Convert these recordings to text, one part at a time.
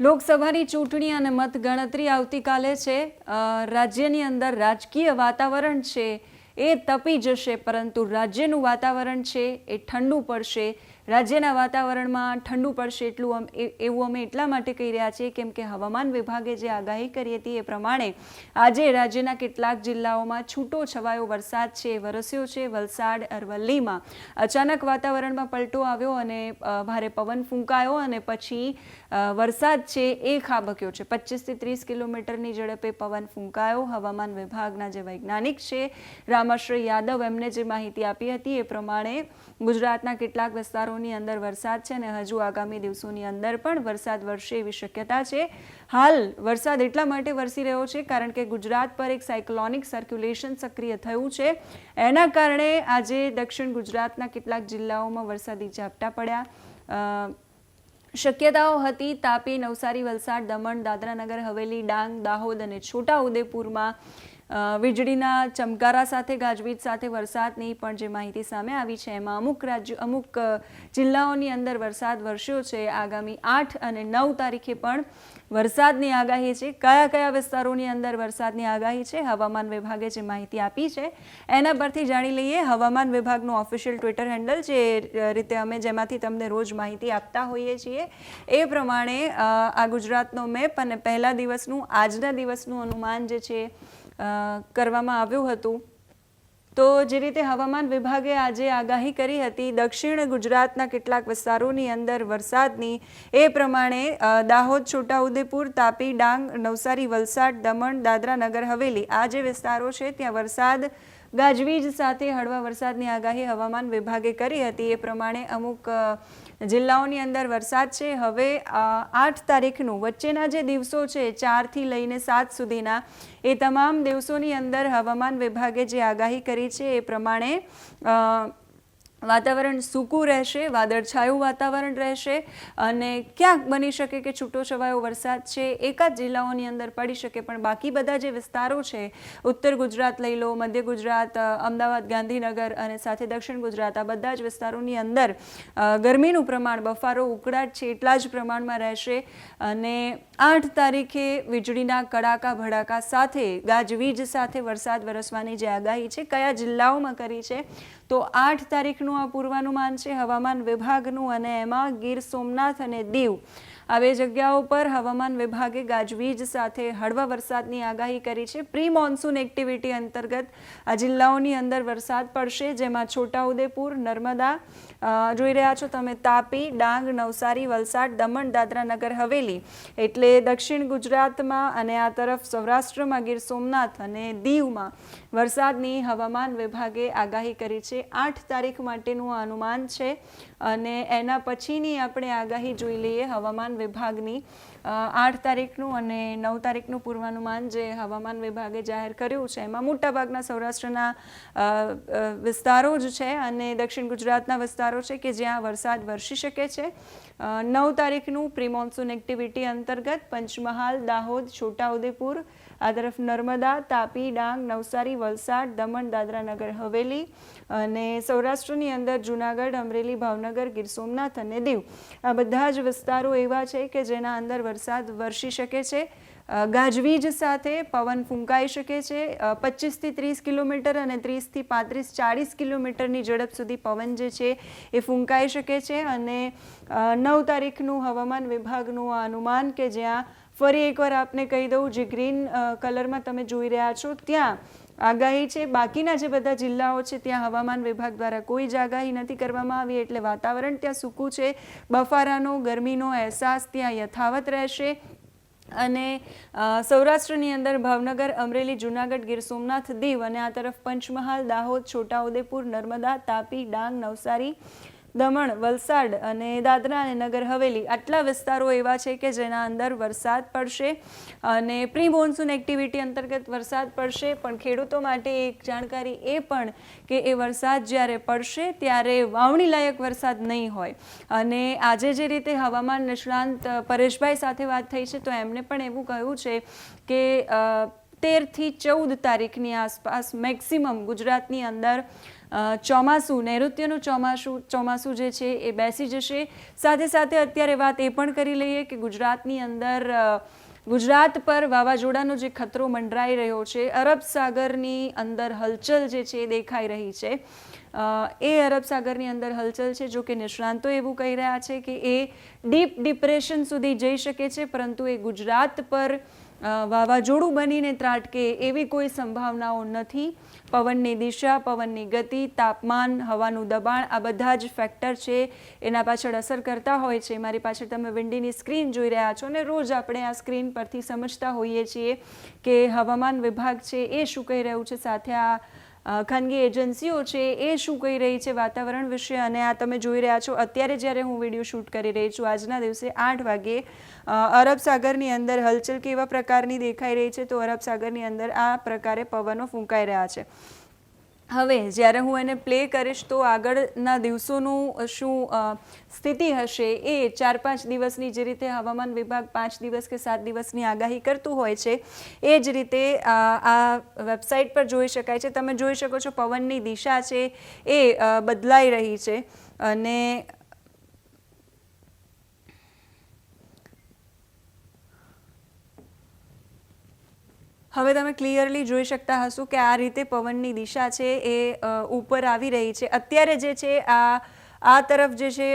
લોકસભાની ચૂંટણી અને મતગણતરી આવતીકાલે છે. રાજ્યની અંદર રાજકીય વાતાવરણ છે એ તપી જશે, પરંતુ રાજ્યનું વાતાવરણ છે એ ઠંડુ પડશે. રાજ્યના વાતાવરણમાં ઠંડુ પડશે એટલું એવું અમે એટલા માટે કહી રહ્યા છીએ, કેમ કે હવામાન વિભાગે જે આગાહી કરી હતી એ પ્રમાણે આજે રાજ્યના કેટલાક જિલ્લાઓમાં છૂટો છવાયો વરસાદ છે, વરસ્યો છે, વલસાડ, અરવલ્લીમાં અચાનક વાતાવરણમાં પલટો આવ્યો અને ભારે પવન ફૂંકાયો અને પછી વરસાદ છે એ ખાબક્યો છે. પચીસથી ત્રીસ કિલોમીટરની ઝડપે પવન ફૂંકાયો. હવામાન વિભાગના જે વૈજ્ઞાનિક છે રામાશ્રય યાદવ એમને જે માહિતી આપી હતી એ પ્રમાણે ગુજરાતના કેટલાક વિસ્તારોની અંદર વરસાદ છે અને હજુ આગામી દિવસોની અંદર પણ વરસાદ વરસે એવી શક્યતા છે. હાલ વરસાદ એટલા માટે વરસી રહ્યો છે કારણ કે ગુજરાત પર એક સાયક્લોનિક સર્ક્યુલેશન સક્રિય થયું છે. એના કારણે આજે દક્ષિણ ગુજરાતના કેટલાક જિલ્લાઓમાં વરસાદી ઝાપટા પડ્યા. શક્યતાઓ હતી તાપી નવસારી વલસાડ દમણ દાદરાનગર હવેલી ડાંગ દાહોદ અને છોટા ઉદેપુરમાં અ, વીજળીના ચમકારા સાથે, ગાજવીજ સાથે વરસાદની પણ જે માહિતી સામે આવી છે, એમાં અમુક રાજ્ય, અમુક જિલ્લાઓની અંદર વરસાદ વરસ્યો છે. આગામી આઠ અને નવ તારીખે પણ વરસાદની આગાહી છે. કયા કયા વિસ્તારોની અંદર વરસાદની આગાહી છે? હવામાન વિભાગે જે માહિતી આપી છે, એના પરથી જાણી લઈએ. હવામાન વિભાગનું ઓફિશિયલ ટ્વિટર હેન્ડલ જે રીતે અમે જેમાંથી તમને રોજ માહિતી આપતા હોઈએ છીએ, એ પ્રમાણે આ ગુજરાતનો મેપ અને પહેલા દિવસનું, આજના દિવસનું અનુમાન જે છે કરવામાં આવ્યું હતું. તો જે રીતે હવામાન વિભાગે આજે આગાહી કરી હતી, દક્ષિણ ગુજરાતના કેટલાક વિસ્તારોની અંદર વરસાદની, એ પ્રમાણે દાહોદ, છોટાઉદેપુર, તાપી, ડાંગ, નવસારી, વલસાડ, દમણ, દાદરા નગર, હવેલી આ જે વિસ્તારો છે, ત્યાં વરસાદ, ગાજવીજ સાથે હળવા વરસાદની આગાહી હવામાન વિભાગે કરી હતી. એ પ્રમાણે અમુક જિલ્લાઓની અંદર વરસાદ છે. હવે આઠ તારીખનું વચ્ચેના જે દિવસો છે, ચારથી લઈને સાત સુધીના, એ તમામ દિવસોની અંદર હવામાન વિભાગે જે આગાહી કરી છે, એ પ્રમાણે વાતાવરણ સૂકું રહેશે, વાદળછાયું વાતાવરણ રહેશે અને ક્યાંક બની શકે કે છૂટો છવાયો વરસાદ છે, એકાદ જિલ્લાઓની અંદર પડી શકે, પણ બાકી બધા જે વિસ્તારો છે, ઉત્તર ગુજરાત લઈ લો, મધ્ય ગુજરાત અમદાવાદ, ગાંધીનગર અને સાથે દક્ષિણ ગુજરાત, આ બધા જ વિસ્તારોની અંદર ગરમીનું પ્રમાણ, બફારો, ઉકળાટ છે, એટલા જ પ્રમાણમાં રહેશે અને આઠ તારીખે વીજળીના કડાકા, ભડાકા સાથે, ગાજવીજ સાથે વરસાદ વરસવાની જે આગાહી છે, કયા જિલ્લાઓમાં કરી છે તો આઠ તારીખનું આ પૂર્વાનુમાન છે હવામાન વિભાગનું અને એમાં ગીર સોમનાથ અને દીવ. આવી જગ્યાઓ પર હવામાન વિભાગે ગાજવીજ સાથે હળવા વરસાદની આગાહી કરી છે. પ્રી મોન્સૂન એક્ટિવિટી અંતર્ગત આ જિલ્લાઓની અંદર વરસાદ પડશે, જેમાં છોટાઉદેપુર, નર્મદા જોઈ રહ્યા છો તમે, તાપી, ડાંગ, નવસારી, વલસાડ, દમણ, દાદરા નગર, હવેલી. એટલે દક્ષિણ ગુજરાતમાં અને આ તરફ સૌરાષ્ટ્રમાં ગીર સોમનાથ અને દીવમાં વરસાદની હવામાન વિભાગે આગાહી કરી છે. આઠ તારીખ માટેનું અનુમાન છે અને એના પછીની આપણે આગાહી જોઈ લઈએ હવામાન વિભાગની. આઠ તારીખનું અને નવ તારીખનું પૂર્વાનુમાન જે હવામાન વિભાગે જાહેર કર્યું છે, એમાં મોટાભાગના સૌરાષ્ટ્રના વિસ્તારો જ છે અને દક્ષિણ ગુજરાતના વિસ્તારો છે કે જ્યાં વરસાદ વરસી શકે છે. નવ તારીખનું પ્રી મોન્સૂન એક્ટિવિટી અંતર્ગત પંચમહાલ, દાહોદ, છોટાઉદેપુર, આ તરફ નર્મદા, તાપી, ડાંગ, નવસારી, વલસાડ, દમણ દાદરા નગર હવેલી અને સૌરાષ્ટ્રની અંદર જૂનાગઢ, અમરેલી, ભાવનગર, ગીર સોમનાથ અને દીવ. આ બધા જ વિસ્તારો એવા છે કે જેના અંદર વરસાદ વરસી શકે છે. ગાજવીજ સાથે પવન ફૂંકાઈ શકે છે. પચીસથી ત્રીસ કિલોમીટર અને ત્રીસથી પાંત્રીસ, ચાળીસ કિલોમીટરની ઝડપ સુધી પવન જે છે એ ફૂંકાઈ શકે છે અને નવ તારીખનું હવામાન વિભાગનું આ અનુમાન કે જ્યાં ફરી એકવાર આપને કહી દઉં, જે ગ્રીન કલરમાં તમે જોઈ રહ્યા છો, ત્યાં આગાહી છે. બાકીના જે બધા જિલ્લાઓ છે, ત્યાં હવામાન વિભાગ દ્વારા કોઈ જ આગાહી નથી કરવામાં આવી, એટલે વાતાવરણ ત્યાં સૂકું છે. બફારાનો, ગરમીનો અહેસાસ ત્યાં યથાવત રહેશે. અને સૌરાષ્ટ્રની અંદર ભાવનગર, અમરેલી, જૂનાગઢ, ગીર સોમનાથ, દીવ અને આ તરફ પંચમહાલ, દાહોદ, છોટાઉદેપુર, નર્મદા, તાપી, ડાંગ, નવસારી દમણ, વલસાડ અને દાદરા અને નગર હવેલી આટલા વિસ્તારો એવા છે કે જેના અંદર વરસાદ પડશે અને પ્રી મોન્સૂન એક્ટિવિટી અંતર્ગત વરસાદ પડશે. પણ ખેડૂતો માટે એક જાણકારી એ પણ કે એ વરસાદ જ્યારે પડશે ત્યારે વાવણીલાયક વરસાદ નહીં હોય. અને આજે જે રીતે હવામાન નિષ્ણાંત પરેશભાઈ સાથે વાત થઈ છે, તો એમણે પણ એવું કહ્યું છે કે તેરથી ચૌદ તારીખની આસપાસ મેક્સિમમ ગુજરાતની અંદર ચોમાસું, નૈઋત્યનું ચોમાસું ચોમાસું જે છે એ બેસી જશે. સાથે સાથે અત્યારે વાત એ પણ કરી લઈએ કે ગુજરાતની અંદર ગુજરાત પર વાવાઝોડાનો જે ખતરો મંડરાઈ રહ્યો છે, અરબ સાગરની અંદર હલચલ જે છે એ દેખાઈ રહી છે. એ અરબ સાગરની અંદર હલચલ છે, જો કે નિષ્ણાંતો એવું કહી રહ્યા છે કે એ ડીપ ડિપ્રેશન સુધી જઈ શકે છે, પરંતુ એ ગુજરાત પર વાવાઝોડું બનીને ત્રાટકે એવી કોઈ સંભાવનાઓ નથી. પવનની દિશા, પવનની ગતિ, તાપમાન, હવાનું દબાણ, આ બધા જ ફેક્ટર છે. એના પાછળ અસર કરતા હોય છે. મારી પાછળ તમે વિન્ડીની સ્ક્રીન જોઈ રહ્યા છો અને રોજ આપણે આ સ્ક્રીન પરથી સમજતા હોઈએ છીએ કે હવામાન વિભાગ છે એ શું કહી રહ્યું છે? સાથે આ ખાનગી એજન્સીઓ છે એ શું કહી રહી છે વાતાવરણ વિશે? અને આ તમે જોઈ રહ્યા છો, અત્યારે જ્યારે હું વીડિયો શૂટ કરી રહી છું, આજના દિવસે આઠ વાગે અરબ સાગરની અંદર હલચલ કેવા પ્રકારની દેખાઈ રહી છે? તો અરબ સાગરની અંદર આ પ્રકારે પવનો ફૂંકાઈ રહ્યા છે. હવે જ્યારે હું એને પ્લે કરીશ તો આગળના દિવસોનું શું સ્થિતિ હશે એ ચાર પાંચ દિવસની જે રીતે હવામાન વિભાગ પાંચ દિવસ કે સાત દિવસની આગાહી કરતું હોય છે, એ જ રીતે આ વેબસાઇટ પર જોઈ શકાય છે. તમે જોઈ શકો છો પવનની દિશા છે એ બદલાઈ રહી છે અને હવે તમે ક્લિયરલી જોઈ શકતા હશો કે આ રીતે પવનની દિશા છે એ ઉપર આવી રહી છે. અત્યારે જે છે આ આ તરફ જે છે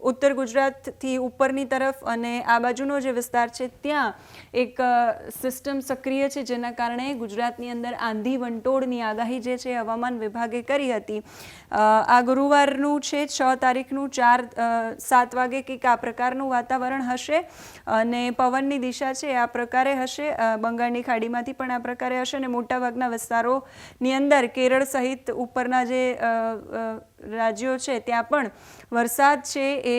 ઉત્તર ગુજરાતથી ઉપરની તરફ અને આ બાજુનો જે વિસ્તાર છે, ત્યાં એક સિસ્ટમ સક્રિય છે, જેના કારણે ગુજરાતની અંદર આંધી વંટોળની આગાહી જે છે, હવામાન વિભાગે કરી હતી. આ ગુરુવારનું છે, છ તારીખનું ચાર સાત વાગે કંઈક આ પ્રકારનું વાતાવરણ હશે અને પવનની દિશા છે, આ પ્રકારે હશે. બંગાળની ખાડીમાંથી પણ આ પ્રકારે હશે અને મોટાભાગના વિસ્તારોની અંદર કેરળ સહિત ઉપરના જે રાજ્યો છે, ત્યાં પણ વરસાદ છે એ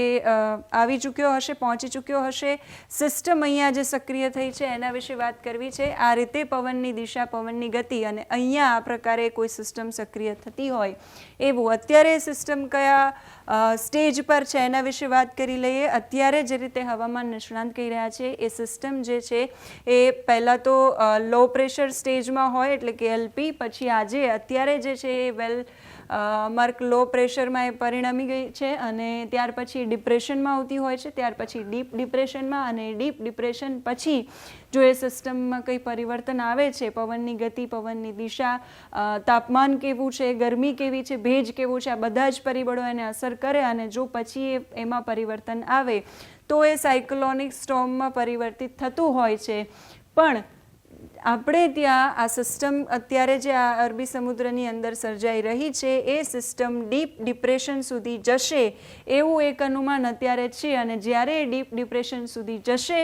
આવી ચૂક્યો હશે, પહોંચી ચૂક્યો હશે. સિસ્ટમ અહીંયા જે સક્રિય થઈ છે એના વિશે વાત કરવી છે. આ રીતે પવનની દિશા, પવનની ગતિ અને અહીંયા આ પ્રકારે કોઈ સિસ્ટમ સક્રિય થતી હોય એવું. અત્યારે સિસ્ટમ કયા સ્ટેજ પર છે એના વિશે વાત કરી લઈએ. અત્યારે જે રીતે હવામાન નિષ્ણાંત કહી રહ્યા છે, એ સિસ્ટમ જે છે એ પહેલાં તો લો પ્રેશર સ્ટેજમાં હોય એટલે કે એલપી પછી આજે, અત્યારે જે છે એ વેલ માર્ક લો પ્રેશરમાં એ પરિણમી ગઈ છે અને ત્યાર પછી ડિપ્રેશનમાં આવતી હોય છે, ત્યાર પછી ડીપ ડિપ્રેશનમાં અને ડીપ ડિપ્રેશન પછી જો એ સિસ્ટમમાં કંઈ પરિવર્તન આવે છે, પવનની ગતિ, પવનની દિશા તાપમાન કેવું છે, ગરમી કેવી છે, ભેજ કેવું છે, આ બધા જ પરિબળો એને અસર કરે અને જો પછી એ એમાં પરિવર્તન આવે તો એ સાયક્લોનિક સ્ટોમમાં પરિવર્તિત થતું હોય છે. પણ આપણે ત્યાં આ સિસ્ટમ અત્યારે જે આ અરબી સમુદ્રની અંદર સર્જાઈ રહી છે, એ સિસ્ટમ ડીપ ડિપ્રેશન સુધી જશે એવું એક અનુમાન અત્યારે છે. અને જ્યારે એ ડીપ ડિપ્રેશન સુધી જશે,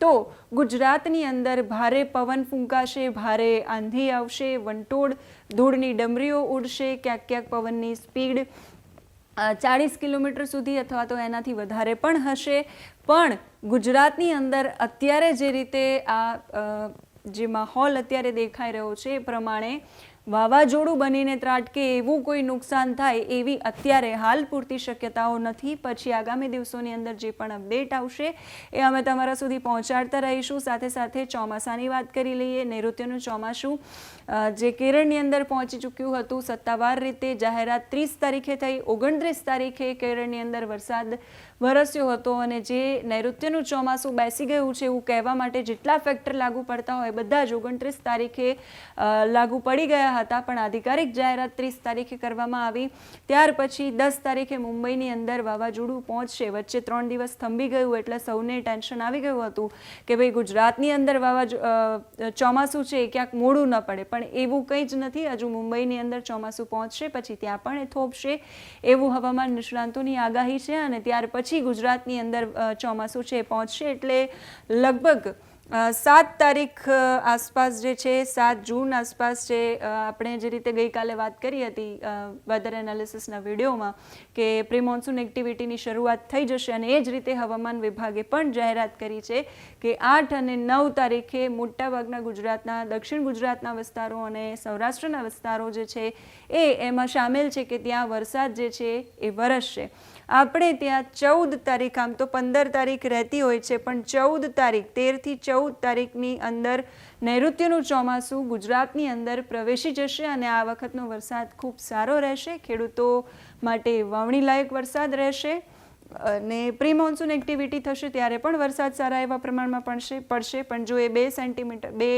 તો ગુજરાતની અંદર ભારે પવન ફૂંકાશે, ભારે આંધી આવશે, વંટોળ ધૂળની ડમરીઓ ઉડશે, ક્યાંક ક્યાંક પવનની સ્પીડ ચાળીસ કિલોમીટર સુધી અથવા તો એનાથી વધારે પણ હશે. પણ ગુજરાતની અંદર અત્યારે જે રીતે આ જે માહોલ અત્યારે દેખાઈ રહ્યો છે. એ પ્રમાણે વાવાઝોડું બનીને ત્રાટકે એવું કોઈ નુકસાન થાય એવી અત્યારે હાલ પૂરતી શક્યતાઓ નથી. પછી આગામી દિવસોની અંદર જે પણ અપડેટ આવશે એ અમે તમારા સુધી પહોંચાડતા રહીશું. સાથે સાથે ચોમાસાની વાત કરી લઈએ. નૈઋત્યનું ચોમાસું જે કેરળની અંદર પહોંચી ચૂક્યું હતું, સત્તાવાર રીતે જાહેરાત ત્રીસ તારીખે થઈ, ઓગણત્રીસ તારીખે કેરળની અંદર વરસાદ વરસ્યો હતો અને જે નૈઋત્યનું ચોમાસું બેસી ગયું છે એવું કહેવા માટે જેટલા ફેક્ટર લાગુ પડતા હોય, બધા જ ઓગણત્રીસ તારીખે લાગુ પડી ગયા હતા, પણ આધિકારિક જાહેરાત ત્રીસ તારીખે કરવામાં આવી. ત્યાર પછી દસ તારીખે મુંબઈની અંદર વાવાઝોડું પહોંચશે. વચ્ચે ત્રણ દિવસ થંભી ગયું એટલે સૌને ટેન્શન આવી ગયું હતું કે ભાઈ ગુજરાતની અંદર વાવાઝો ચોમાસું છે એ ક્યાંક મોડું ન પડે. પણ એવું કંઈ જ નથી. હજુ મુંબઈની અંદર ચોમાસું પહોંચશે, પછી ત્યાં પણ એ થોપશે એવું હવામાન નિષ્ણાંતોની આગાહી છે અને ત્યાર પછી ગુજરાતની અંદર ચોમાસું છે, પહોંચશે એટલે લગભગ સાત તારીખ આસપાસ જે છે, સાત જૂન આસપાસ જે આપણે જે રીતે ગઈકાલે વાત કરી હતી વેધર એનાલિસિસના વિડીયોમાં, કે પ્રી મોન્સૂન એક્ટિવિટીની શરૂઆત થઈ જશે અને એ જ રીતે હવામાન વિભાગે પણ જાહેરાત કરી છે કે આઠ અને નવ તારીખે મોટાભાગના ગુજરાતના, દક્ષિણ ગુજરાતના વિસ્તારો અને સૌરાષ્ટ્રના વિસ્તારો જે છે, એ એમાં સામેલ છે કે ત્યાં વરસાદ જે છે, એ વરસશે. આપણે ત્યાં ચૌદ તારીખ, આમ તો પંદર તારીખ રહેતી હોય છે, પણ ચૌદ તારીખ તેરથી ચૌદ તારીખની અંદર નૈઋત્યનું ચોમાસું ગુજરાતની અંદર પ્રવેશી જશે અને આ વખતનો વરસાદ ખૂબ સારો રહેશે. ખેડૂતો માટે વાવણીલાયક વરસાદ રહેશે અને પ્રી મોન્સૂન એક્ટિવિટી થશે ત્યારે પણ વરસાદ સારા એવા પ્રમાણમાં પડશે પડશે. પણ જો એ બે સેન્ટીમીટર, બે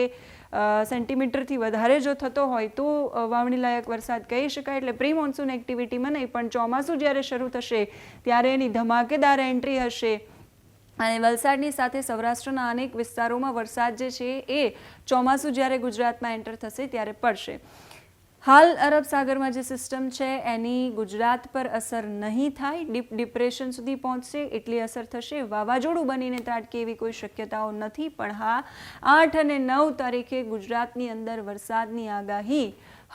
સેન્ટીમીટરથી વધારે જો થતો હોય તો વાવણીલાયક વરસાદ કહી શકાય. એટલે પ્રી મોન્સૂન એક્ટિવિટીમાં નહીં, પણ ચોમાસું જ્યારે શરૂ થશે, ત્યારે એની ધમાકેદાર એન્ટ્રી હશે. અને વલસાડની સાથે સૌરાષ્ટ્રના અનેક વિસ્તારોમાં વરસાદ જે છે એ ચોમાસું જ્યારે ગુજરાતમાં એન્ટર થશે ત્યારે પડશે. હાલ અરબ સાગરમાં જે સિસ્ટમ છે, એની ગુજરાત પર અસર નહીં થાય, ડીપ ડિપ્રેશન સુધી પહોંચશે, એટલી અસર થશે. વાવાઝોડું બનીને ત્રાટકે એવી કોઈ શક્યતાઓ નથી, પણ હા, આઠ અને નવ તારીખે ગુજરાતની અંદર વરસાદની આગાહી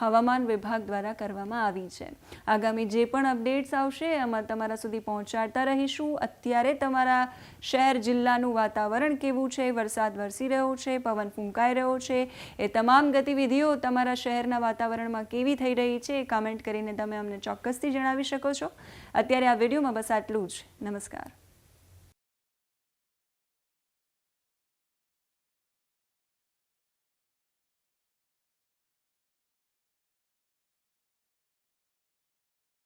હવામાન વિભાગ દ્વારા કરવામાં આવી છે. આગામી જે પણ અપડેટ્સ આવશે અમે તમારા સુધી પહોંચાડતા રહીશું. અત્યારે તમારા શહેર જિલ્લાનું વાતાવરણ કેવું છે? વરસાદ વરસી રહ્યો છે, પવન ફૂંકાઈ રહ્યો છે. એ તમામ ગતિવિધિઓ તમારા શહેરના વાતાવરણમાં કેવી થઈ રહી છે એ કમેન્ટ કરીને તમે અમને ચોક્કસથી જણાવી શકો છો. અત્યારે આ વિડીયોમાં બસ આટલું જ. નમસ્કાર.